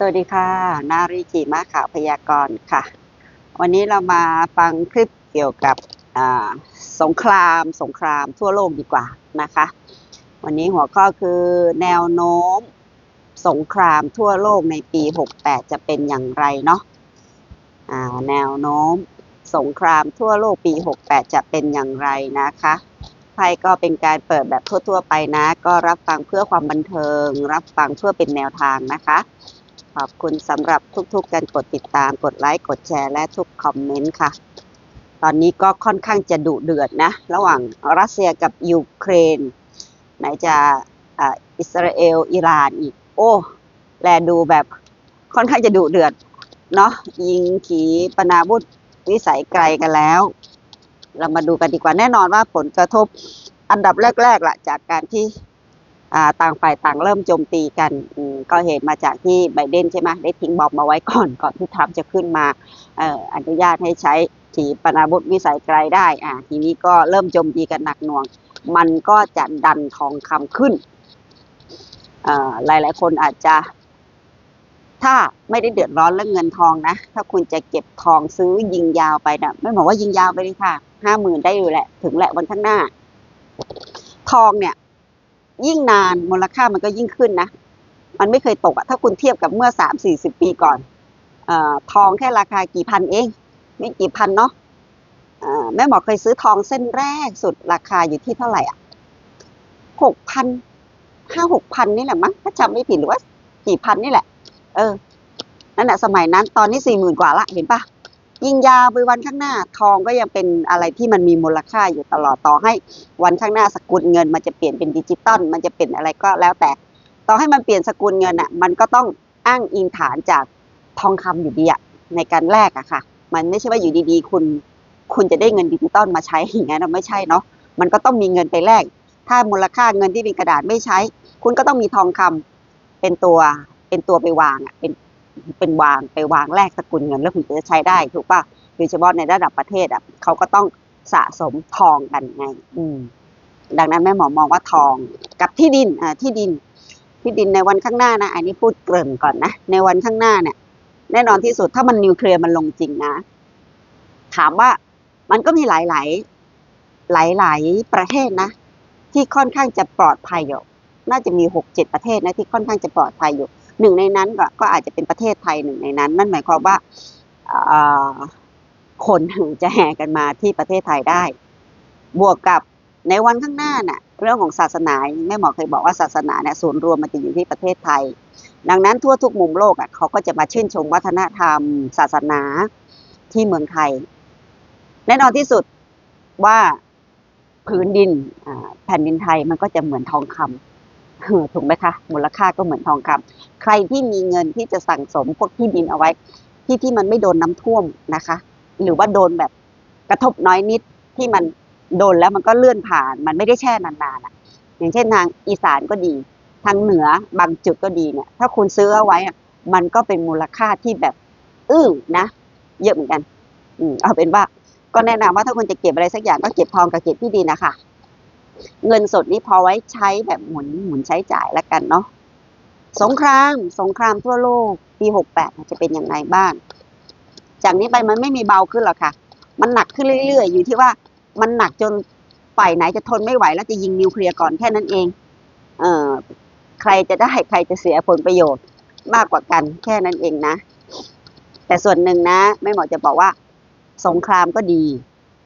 สวัสดีค่ะ นาริจิมาข่าวพยากรณ์ค่ะ วันนี้เรามาฟังคลิปเกี่ยวกับสงคราม สงครามทั่วโลกดีกว่านะคะ วันนี้หัวข้อคือแนวโน้มสงครามทั่วโลกในปี 68 จะเป็นอย่างไรเนาะแนวโน้มสงครามทั่วโลกปี 68 จะเป็นอย่างไรนะคะไพ่ก็เป็นการเปิดแบบทั่ว ๆ ไปนะ ก็รับฟังเพื่อความบันเทิง รับฟังเพื่อเป็นแนวทางนะคะ ขอบคุณสำหรับทุกๆการกดติดตาม กดไลค์ กดแชร์ และทุกคอมเมนต์ค่ะ ตอนนี้ก็ค่อนข้างจะดุเดือดนะ ระหว่างรัสเซียกับยูเครน ไหนจะอ่าอิสราเอล อิหร่านอีก โอ้ แลดูแบบค่อนข้างจะดุเดือด เนาะ ยิงขีปนาวุธวิสัยไกลกันแล้ว เรามาดูกันดีกว่า แน่นอนว่าผลกระทบอันดับแรกๆล่ะ จากการที่ ต่างฝ่ายต่างเริ่มโจมตีกันก็เหตุมาจากที่ไบเดนใช่ไหมได้ทิ้งบอมมาไว้ก่อนก่อนที่ทรัมป์จะขึ้นมาออนุญาตให้ใช้ขีปนาวุธวิสัยไกลได้อ่าทีนี้ก็เริ่มโจมตีกันหนักหน่วง มันก็จะดันทองคำขึ้นเอ่อหลายคนอาจจะ ถ้าไม่ได้เดือดร้อนเรื่องเงินทองนะ ถ้าคุณจะเก็บทองซื้อยิงยาวไปนะไม่บอกว่ายิงยาวไปเลยค่ะห้าหมื่นได้อยู่แหละ ถึงแหละวันข้างหน้า ทองเนี่ย ยิ่งนานมูลค่ามันก็ยิ่งขึ้นนะ มันไม่เคยตกอะถ้าคุณเทียบกับเมื่อสามสี่สิบปีก่อนอทองแค่ราคากี่พันเอง ไม่กี่พันเนาะแม่หมอเคยซื้อทองเส้นแรกสุดราคาอยู่ที่เท่าไหร่อะหกพันห้าหกพันนี่แหละมั้งถ้าจำไม่ผิดหรือว่ากี่พันนี่แหละ เออ นั่นแหละสมัยนั้นตอนนี้สี่หมื่นกว่าละเห็นปะ ยิ่งยาวไปวันข้างหน้า ทองก็ยังเป็นอะไรที่มันมีมูลค่าอยู่ตลอดต่อให้วันข้างหน้าสกุลเงิน มันจะเปลี่ยนเป็นดิจิตอลมันจะเป็นอะไรก็แล้วแต่ ต่อให้มันเปลี่ยนสกุลเงินอะ มันก็ต้องอ้างอิงฐานจากทองคำอยู่ดีอะในการแลกอะค่ะ มันไม่ใช่ว่าอยู่ดีๆ คุณ คุณจะได้เงินดิจิตอลมาใช้อย่างนั้นไม่ใช่เนาะมันก็ต้องมีเงินไปแลกถ้ามูลค่าเงินที่เป็นกระดาษไม่ใช้ คุณก็ต้องมีทองคำเป็นตัวเป็นตัวไปวางอะเป็น เป็นวางไปวางแลกสกุลเงินแล้วคุณจะใช้ได้ถูกป่ะโดยเฉพาะในระดับประเทศอะเขาก็ต้องสะสมทองกันไง อืม ดังนั้นแม่หมอมองว่าทองกับที่ดินอ่าที่ดิน ที่ดินในวันข้างหน้านะอันนี้พูดเกริ่นก่อนนะในวันข้างหน้าเนี่ย แน่นอนที่สุดถ้ามันนิวเคลียร์มันลงจริงนะ ถามว่ามันก็มีหลายหลายหลายหลายๆประเทศนะ ที่ค่อนข้างจะปลอดภัยอยู่น่าจะมีหกเจ็ดประเทศนะที่ค่อนข้างจะปลอดภัยอยู่ หนึ่งในนั้นก็กอาจจะเป็นประเทศไทยหนึ่งในนั้น นั่นหมายความว่าอ่าคนจะแห่กันมาที่ประเทศไทยได้ บวกกับในวันข้างหน้าน่ะ เรื่องของศาสนาแม่หมอเคยบอกว่าศาสนาเนี่ยศูนรวมมันจะอยู่ที่ประเทศไทย ดังนั้นทั่วทุกมุมโลกอะเขาก็จะมาชื่นชมวัฒนธรรม ศาสนาที่เมืองไทย แน่นอนที่สุดว่าพื้นดินแผ่นดินไทยมันก็จะเหมือนทองคำเออ ถูกไหมคะมูลค่าก็เหมือนทองคำใครที่มีเงินที่จะสั่งสมพวกที่ดินเอาไว้ ที่ที่มันไม่โดนน้ำท่วมนะคะ หรือว่าโดนแบบกระทบน้อยนิดที่มันโดนแล้วมันก็เลื่อนผ่าน มันไม่ได้แช่นานๆอะ อย่างเช่นทางอีสานก็ดี ทางเหนือบางจุดก็ดีเนี่ย ถ้าคุณซื้อเอาไว้อะมันก็เป็นมูลค่าที่แบบอื้อนะ เยอะเหมือนกัน อืมเอาเป็นว่าก็แนะนำว่าถ้าคุณจะเก็บอะไรสักอย่างก็เก็บทองกับเก็บที่ดินนะคะ เงินสดนี่พอไว้ใช้แบบหมุนหมุนใช้จ่ายแล้วกันเนาะสงครามสงครามทั่วโลกปีหกแปดจะเป็นย่างไรบ้าง จากนี้ไปมันไม่มีเบาขึ้นหรอกค่ะ มันหนักขึ้นเรื่อย ๆ อยู่ที่ว่ามันหนักจนฝ่ายไหนจะทนไม่ไหวแล้วจะยิงนิวเคลียร์ก่อนแค่นั้นเอง เออใครจะได้ใครจะเสียผลประโยชน์มากกว่ากันแค่นั้นเองนะ แต่ส่วนหนึ่งนะ ไม่หมอจะบอกว่า สงครามก็ดี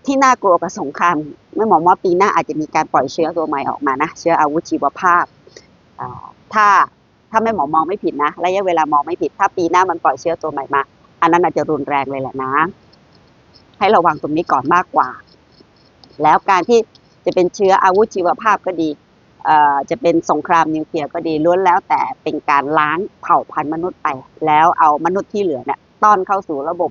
ที่น่ากลัวกับสงครามไม่หมองว่าปีหน้าอาจจะมีการปล่อยเชื้อตัวใหม่ออกมานะเชื้ออาวุธชีวภาพถ้าถ้าไม่หมอมองไม่ผิดนะระยะเวลามองไม่ผิด ถ้าปีหน้ามันปล่อยเชื้อตัวใหม่มา อันนั้นอาจจะรุนแรงเลยแหละนะ ให้ระวังตรงนี้ก่อนมากกว่า แล้วการที่จะเป็นเชื้ออาวุธชีวภาพก็ดีจะเป็นสงครามนิวเคลียร์ก็ดีล้วนแล้วแต่เป็นการล้างเผ่าพันธุ์มนุษย์ไป แล้วเอามนุษย์ที่เหลือเนี่ยต้อนเข้าสู่ระบบ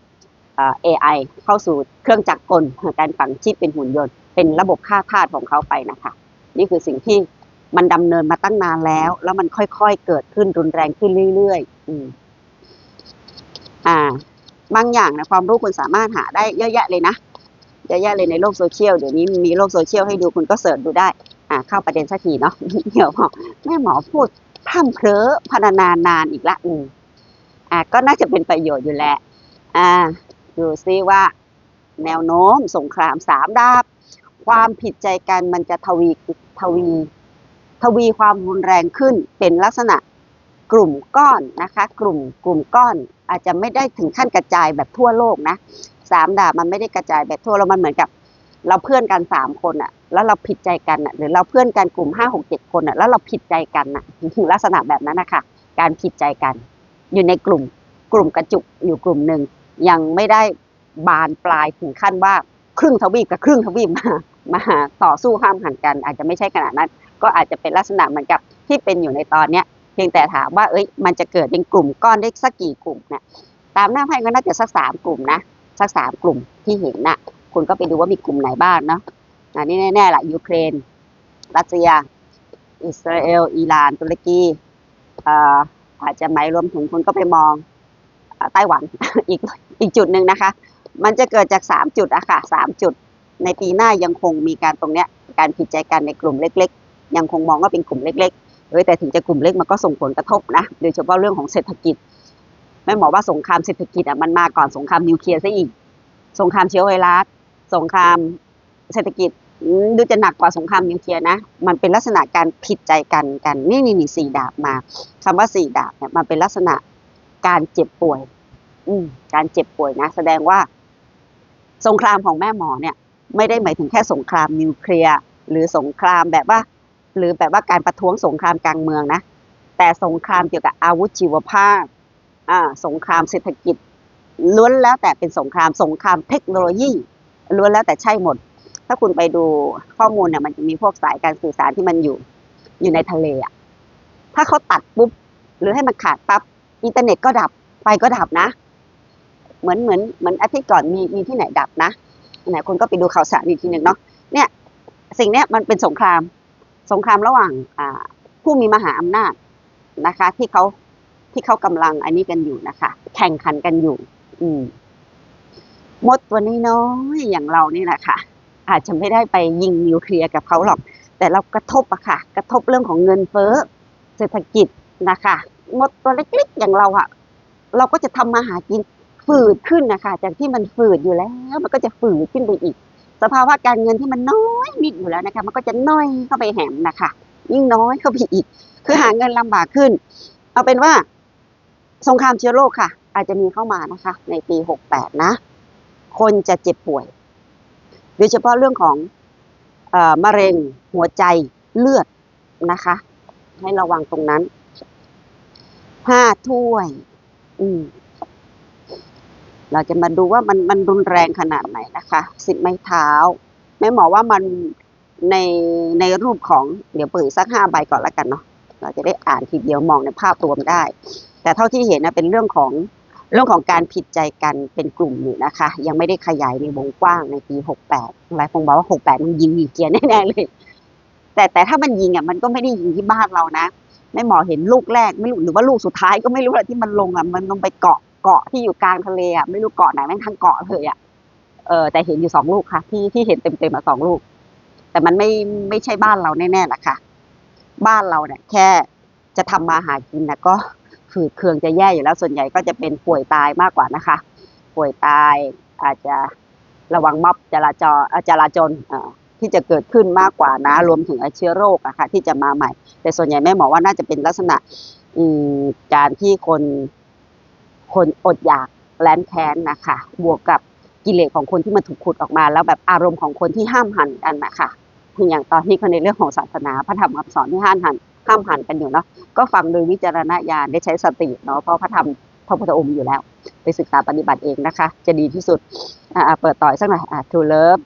AI เข้าสู่เครื่องจักรกลการฝังชิปเป็นหุ่นยนต์ เป็นระบบฆ่าทาสของเขาไปนะคะ นี่คือสิ่งที่มันดำเนินมาตั้งนานแล้ว แล้วมันค่อยๆเกิดขึ้นรุนแรงขึ้นเรื่อยๆอืมอ่า บางอย่างนะความรู้คุณสามารถหาได้เยอะแยะเลยนะเยอะแยะเลยในโลกโซเชียลเดี๋ยวนี้มีโลกโซเชียลให้ดูคุณก็เสิร์ชดูได้ อ่า เข้าประเด็นสักทีเนาะเดี๋ยวบอกแม่หมอพูดพร่ำเพร้อพรรณนานานอีกละอืมอะก็น่าจะเป็นประโยชน์อยู่แหละอ่า ดูซิว่าแนวโน้มสงครามสามดาบ ความผิดใจกันมันจะทวีทวี ทวีความรุนแรงขึ้นเป็นลักษณะกลุ่มก้อนนะคะ กลุ่มกลุ่มก้อนอาจจะไม่ได้ถึงขั้นกระจายแบบทั่วโลกนะสามดาบมันไม่ได้กระจายแบบทั่วโลกมันเหมือนกับ เราเพื่อนกันสามคนอะแล้วเราผิดใจกันอะหรือเราเพื่อนกันกลุ่มห้าหกเจ็ดคนอะแล้วเราผิดใจกันอะถึงลักษณะแบบนั้นนะคะการผิดใจกัน อยู่ในกลุ่มกลุ่มกระจุกอยู่กลุ่มหนึ่ง ยังไม่ได้บานปลายถึงขั้นว่าครึ่งทวีปกับครึ่งทวีปมามาต่อสู้ห้ามหันกัน อาจจะไม่ใช่ขนาดนั้น ก็อาจจะเป็นลักษณะเหมือนกับที่เป็นอยู่ในตอนเนี้ยเพียงแต่ถามว่าเอ้ยมันจะเกิดเป็นกลุ่มก้อนได้สักกี่กลุ่มเนี่ยตามหน้าไพ่ก็น่าจะสักสามกลุ่มนะสักสามกลุ่มที่เห็นน่ะคุณก็ไปดูว่ามีกลุ่มไหนบ้างเนาะอันนี้แน่ๆละยูเครน รัสเซีย อิสราเอล อิหร่าน ตุรกีอ่าอาจจะหมายรวมถึงคุณก็ไปมอง ไต้หวันอีกอีกจุดหนึ่งนะคะ มันจะเกิดจากสามจุดอะค่ะสามจุด ในปีหน้ายังคงมีการตรงเนี้ยการผิดใจกันในกลุ่มเล็ก ๆ ยังคงมองว่าเป็นกลุ่มเล็กๆเอ้แต่ถึงจะกลุ่มเล็กมันก็ส่งผลกระทบนะโดยเฉพาะเรื่องของเศรษฐกิจแม่หมอว่าสงครามเศรษฐกิจอะมันมาก่อนสงครามนิวเคลียร์ซะอีก สงครามเชื้อไวรัสสงครามเศรษฐกิจดูจะหนักกว่าสงครามนิวเคลียร์นะ มันเป็นลักษณะการผิดใจกันกันนี่นี่นี่สี่ดาบมาคำว่าสี่ดาบเนี่ยมันเป็นลักษณะ การเจ็บป่วย อืม การเจ็บป่วยนะ แสดงว่า สงครามของแม่หมอเนี่ย ไม่ได้หมายถึงแค่สงครามนิวเคลียร์หรือสงครามแบบว่า หรือแบบว่าการประท้วงสงครามกลางเมืองนะ แต่สงครามเกี่ยวกับอาวุธชีวภาพ อ่า สงครามเศรษฐกิจ ล้วนแล้วแต่เป็นสงคราม สงครามเทคโนโลยีล้วนแล้วแต่ใช่หมด ถ้าคุณไปดูข้อมูลเนี่ยมันจะมีพวกสายการสื่อสารที่มันอยู่ อยู่ในทะเลอะถ้าเขาตัดปุ๊บหรือให้มันขาดปั๊บ อินเทอร์เน็ตก็ดับไฟก็ดับนะ เหมือนเหมือนเหมือนอาทิตย์ก่อนมีมีที่ไหนดับนะไหนคุณก็ไปดูข่าวสารอีกทีหนึ่งเนาะเนี่ยสิ่งเนี้ยมันเป็นสงครามสงครามระหว่างอ่าผู้มีมหาอำนาจนะคะ ที่เขาที่เขากำลังอันนี้กันอยู่นะคะ แข่งขันกันอยู่ อืมมดตัวน้อยๆอย่างเรานี่แหละค่ะ อาจจะไม่ได้ไปยิงนิวเคลียร์กับเขาหรอก แต่เรากระทบอะค่ะ กระทบเรื่องของเงินเฟ้อเศรษฐกิจนะคะ มดตัวเล็กๆอย่างเราอะเราก็จะทำมาหากินฝืดขึ้นนะคะจากที่มันฝืดอยู่แล้ว มันก็จะฝืดขึ้นไปอีก สภาวะการเงินที่มันน้อยนิดอยู่แล้วนะคะ มันก็จะน้อยเข้าไปแหมนะคะ ยิ่งน้อยเข้าไปอีก คือหาเงินลำบากขึ้น เอาเป็นว่าสงครามเชื้อโรคค่ะ อาจจะมีเข้ามานะคะ ในปีหกแปดนะ คนจะเจ็บป่วยโดยเฉพาะเรื่องของเอ่อมะเร็งหัวใจเลือดนะคะ ให้ระวังตรงนั้น ห้าถ้วย อืมเราจะมาดูว่ามันมันรุนแรงขนาดไหนนะคะสิบไม้เท้าแม่หมอว่ามันในในรูปของเดี๋ยวเปิดสักห้าใบก่อนละกันเนาะเราจะได้อ่านทีเดียวมองในภาพรวมได้ แต่เท่าที่เห็นนะเป็นเรื่องของเรื่องของการผิดใจกันเป็นกลุ่มอยู่นะคะ ยังไม่ได้ขยายในวงกว้างในปีหกแปดหลายคนบอกว่าหกแปดมันยิงมีเกียร์แน่ๆเลย แต่แต่ถ้ามันยิงอะมันก็ไม่ได้ยิงที่บ้านเรานะ แม่หมอเห็นลูกแรกไม่รู้หรือว่าลูกสุดท้ายก็ไม่รู้แหละที่มันลงอะมันลงไปเกาะเกาะที่อยู่กลางทะเลอะไม่รู้เกาะไหนแม่งทั้งเกาะเลยอะเออแต่เห็นอยู่สองลูกค่ะ ที่ที่เห็นเต็มๆมาสองลูก แต่มันไม่ไม่ใช่บ้านเราแน่ๆนะคะบ้านเราเนี่ย แค่จะทำมาหากินนะก็ฝืดเคืองจะแย่อยู่แล้วส่วนใหญ่ก็จะเป็นป่วยตายมากกว่านะคะ ป่วยตายอาจจะระวังม็อบจราจรอ่อจราจรเอ่อ ที่จะเกิดขึ้นมากกว่านะ รวมถึงเชื้อโรคอะค่ะที่จะมาใหม่ แต่ส่วนใหญ่แม่หมอว่าน่าจะเป็นลักษณะการที่คนคนอดอยากแรนแค้นนะคะ บวกกับกิเลสของคนที่มันถูกขุดออกมา แล้วแบบอารมณ์ของคนที่ห้ามหันกันนะคะอย่างตอนนี้ก็ในเรื่องของศาสนาพระธรรมคำสอนที่ห้ามหันห้ามหันกันอยู่เนาะก็ฟังโดยวิจารณญาณได้ใช้สติเนาะเพราะพระธรรมพระพุทธองค์อยู่แล้ว ไปศึกษาปฏิบัติเองนะคะ จะดีที่สุดอ่าเปิดต่อยสักหน่อยอ่าทูเลิฟ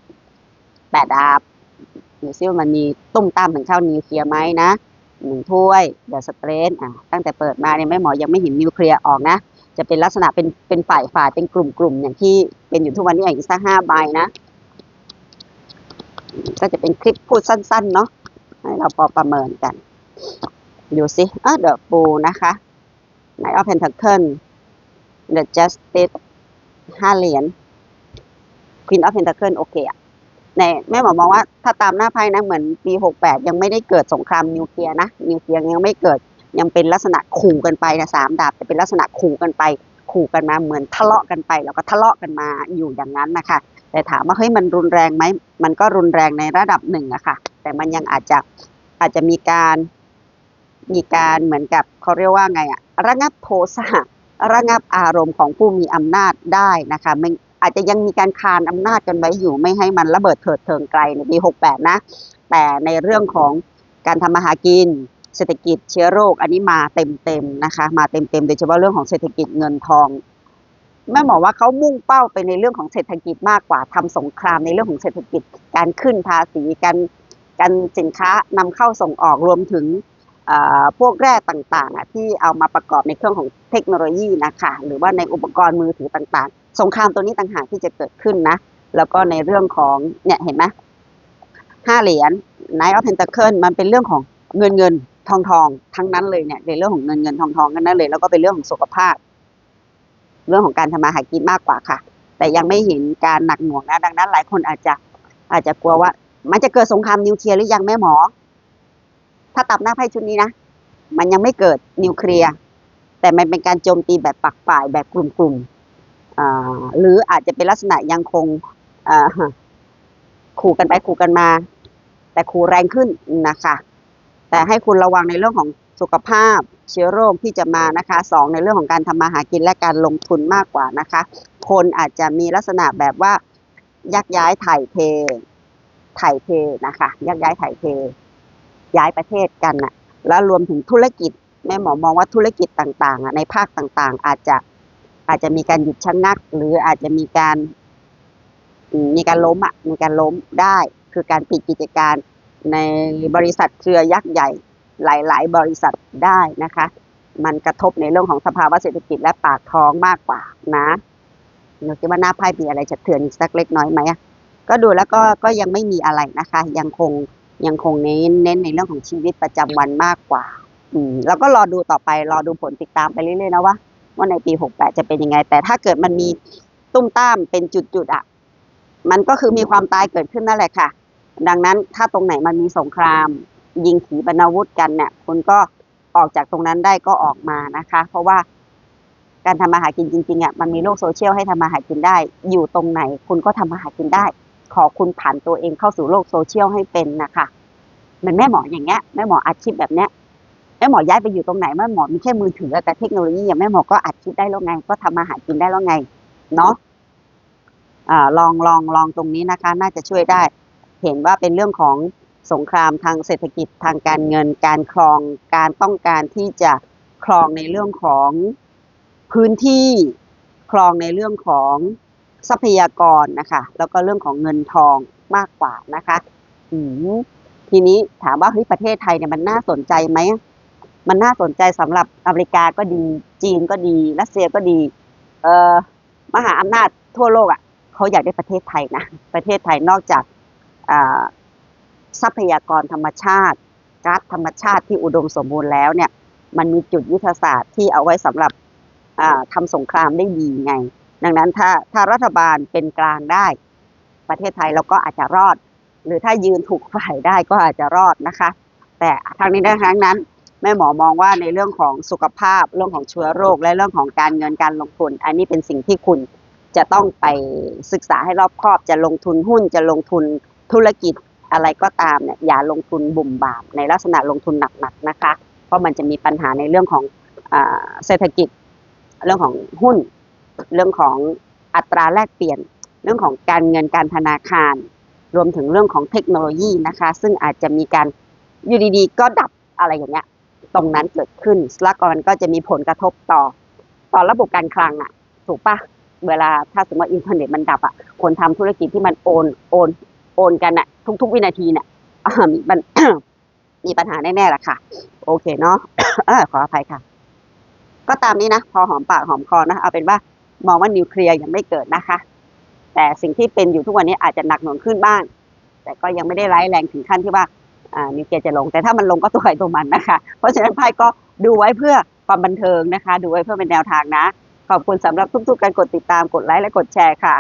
แปดดาบดูซิว่ามันมีตุ้มตามถึงเข้านิวเคลียร์ไหมนะหนึ่งถ้วยเดอะสเตรนอ่าตั้งแต่เปิดมาเนี่ยแม่หมอยังไม่เห็นนิวเคลียร์ออกนะ จะเป็นลักษณะเป็นเป็นฝ่ายฝ่ายเป็นกลุ่มกลุ่มอย่างที่เป็นอยู่ทุกวันนี้อีกสักห้าใบนะ ก็จะเป็นคลิปพูดสั้น ๆ เนาะให้เราพอประเมินกัน ดูสิเอะเดอะปูนะคะไนออฟเพนทัคเคิลเดอะจัสติสห้าเหรียญควีนออฟเพนทัคเคิลโอเคอะ ในแม่หมอมองว่าถ้าตามหน้าไพ่นะเหมือนปีหกแปดยังไม่ได้เกิดสงครามนิวเคลียร์นะนิวเคลียร์ยังไม่เกิดยังเป็นลักษณะขู่กันไปนะสามดาบแต่เป็นลักษณะขู่กันไป ขู่กันมาเหมือนทะเลาะกันไป แล้วก็ทะเลาะกันมาอยู่อย่างนั้นนะคะแต่ถามว่าเฮ้ยมันรุนแรงไหมมันก็รุนแรงในระดับหนึ่งอะค่ะ แต่มันยังอาจจะอาจจะมีการมีการเหมือนกับเขาเรียกว่าไงอะระงับโทสะระงับอารมณ์ของผู้มีอำนาจได้นะคะไม่ อาจจะยังมีการคานอำนาจกันไว้อยู่ไม่ให้มันระเบิดเถิดเทิงไกลในปี68 นะ แต่ในเรื่องของการทำมาหากิน เศรษฐกิจเชื้อโรค อันนี้มาเต็มๆนะคะ มาเต็มๆโดยเฉพาะเรื่องของเศรษฐกิจเงินทองแม่หมอว่าเขามุ่งเป้าไปในเรื่องของเศรษฐกิจมากกว่าทำสงครามในเรื่องของเศรษฐกิจ การขึ้นภาษีการการสินค้านำเข้าส่งออกรวมถึงพวกแร่ต่างๆที่เอามาประกอบในเครื่องของเทคโนโลยีนะคะหรือว่าในอุปกรณ์มือถือต่างๆ สงครามตัวนี้ต่างหากที่จะเกิดขึ้นนะ แล้วก็ในเรื่องของเนี่ยเห็นไหมห้าเหรียญ Knight of Pentacle มันเป็นเรื่องของเงินเงินทองทองทั้งนั้นเลยเนี่ยในเรื่องของเงินเงินทองทองกันนั้นเลย แล้วก็เป็นเรื่องของสุขภาพ เรื่องของการทำมาหากินมากกว่าค่ะ แต่ยังไม่เห็นการหนักหน่วงนะดังนั้น หลายคนอาจจะอาจจะกลัวว่า มันจะเกิดสงครามนิวเคลียร์หรือยังแม่หมอ ถ้าตับหน้าไพ่ชุดนี้นะมันยังไม่เกิดนิวเคลียร์แต่มันเป็นการโจมตีแบบปักฝ่ายแบบกลุ่มๆอ่า หรืออาจจะเป็นลักษณะยังคงขู่กันไปขู่กันมา แต่ขู่แรงขึ้นนะคะ แต่ให้คุณระวังในเรื่องของสุขภาพเชื้อโรคที่จะมานะคะสองในเรื่องของการทำมาหากินและการลงทุนมากกว่านะคะ คนอาจจะมีลักษณะแบบว่ายักย้ายถ่ายเทถ่ายเทนะคะยักย้ายถ่ายเท ย้ายประเทศกันนะแล้วรวมถึงธุรกิจแม่หมอมองว่าธุรกิจต่างๆในภาคต่างๆ อาจจะ อาจจะมีการหยุดชะงัก หรืออาจจะมีการ มีการล้มอะมีการล้มได้ คือการปิดกิจการในบริษัทเครือยักษ์ใหญ่ หลาย ๆ บริษัทได้นะคะ มันกระทบในเรื่องของสภาวะเศรษฐกิจและปากท้องมากกว่านะหนูคิดว่าหน้าไพ่มีอะไรจะเถื่อนสักเล็กน้อยไหมก็ดูแล้วก็ก็ยังไม่มีอะไรนะคะ ยังคงยังคงเน้นเน้นในเรื่องของชีวิตประจำวันมากกว่า อืมแล้วก็รอดูต่อไปรอดูผลติดตามไปเรื่อยๆนะว่า ว่าในปี 68 จะเป็นยังไง แต่ถ้าเกิดมันมีตุ้มต้ามเป็นจุดๆอะ มันก็คือมีความตายเกิดขึ้นนั่นแหละค่ะ ดังนั้นถ้าตรงไหนมันมีสงคราม ยิงขีปนาวุธกันเนี่ยคุณก็ออกจากตรงนั้นได้ก็ออกมานะคะ เพราะว่าการทำมาหากินจริงๆอะมันมีโลกโซเชียลให้ทำมาหากินได้ อยู่ตรงไหนคุณก็ทำมาหากินได้ ขอคุณผ่านตัวเองเข้าสู่โลกโซเชียลให้เป็นนะคะเหมือนแม่หมออย่างเงี้ยแม่หมออาชีพแบบเนี้ย ม่หมอย้ายไปอยู่ตรงไหนแม่หมอมีแค่มือถือแต่เทคโนโลยีอย่างแม่หมอก็อัดคลิปได้แล้วไง ก็ทำมาหากินได้แล้วไง เนาะอ่าลองลองลองตรงนี้นะคะ น่าจะช่วยได้ เห็นว่าเป็นเรื่องของสงครามทางเศรษฐกิจทางการเงิน การครองการต้องการที่จะครองในเรื่องของพื้นที่ครองในเรื่องของทรัพยากรนะคะ แล้วก็เรื่องของเงินทองมากกว่านะคะ อืมทีนี้ถามว่าเฮ้ยประเทศไทยเนี่ยมันน่าสนใจไหม มันน่าสนใจสำหรับอเมริกาก็ดี จีนก็ดี รัสเซียก็ดี เออมหาอำนาจทั่วโลกอะเขาอยากได้ประเทศไทยนะ ประเทศไทยนอกจากทรัพยากรธรรมชาติก๊าซธรรมชาติที่อุดมสมบูรณ์แล้วเนี่ย มันมีจุดยุทธศาสตร์ที่เอาไว้สำหรับอ่าทำสงครามได้ดีไง ดังนั้นถ้าถ้ารัฐบาลเป็นกลางได้ ประเทศไทยเราก็อาจจะรอด หรือถ้ายืนถูกฝ่ายได้ก็อาจจะรอดนะคะ แต่ทางนี้ทั้งนั้น แม่หมอมองว่าในเรื่องของสุขภาพ เรื่องของเชื้อโรค และเรื่องของการเงินการลงทุน อันนี้เป็นสิ่งที่คุณจะต้องไปศึกษาให้รอบคอบจะลงทุนหุ้นจะลงทุนธุรกิจอะไรก็ตามเนี่ยอย่าลงทุนบุ่มบามในลักษณะลงทุนหนักๆนะคะ เพราะมันจะมีปัญหาในเรื่องของอเศรษฐกิจ เรื่องของหุ้น เรื่องของอัตราแลกเปลี่ยน เรื่องของการเงินการธนาคาร รวมถึงเรื่องของเทคโนโลยีนะคะ ซึ่งอาจจะมีการอยู่ดีๆ ก็ดับอะไรอย่างเงี้ย ตรงนั้นเกิดขึ้นแล้วก็มันก็จะมีผลกระทบต่อ ต่อระบบการคลังอะถูกปะเวลาถ้าสมมติอินเทอร์เน็ตมันดับอะคนทำธุรกิจที่มันโอนโอนโอนกันอะทุก ๆ วินาทีเนี่ยมีปัญมีปัญหาแน่ๆแหละค่ะ โอเคเนาะขออภัยค่ะ ก็ตามนี้นะ พอหอมปากหอมคอนะเอาเป็นว่ามองว่านิวเคลียร์ยังไม่เกิดนะคะ แต่สิ่งที่เป็นอยู่ทุกวันนี้อาจจะหนักหน่วงขึ้นบ้าง แต่ก็ยังไม่ได้ร้ายแรงถึงขั้นที่ว่า อ่านิวเคลียร์จะลง แต่ถ้ามันลงก็ตัวใครตัวมันนะคะ เพราะฉะนั้นไพ่ก็ดูไว้เพื่อความบันเทิงนะคะ ดูไว้เพื่อเป็นแนวทางนะ ขอบคุณสำหรับทุกๆการกดติดตามกดไลค์และกดแชร์ค่ะ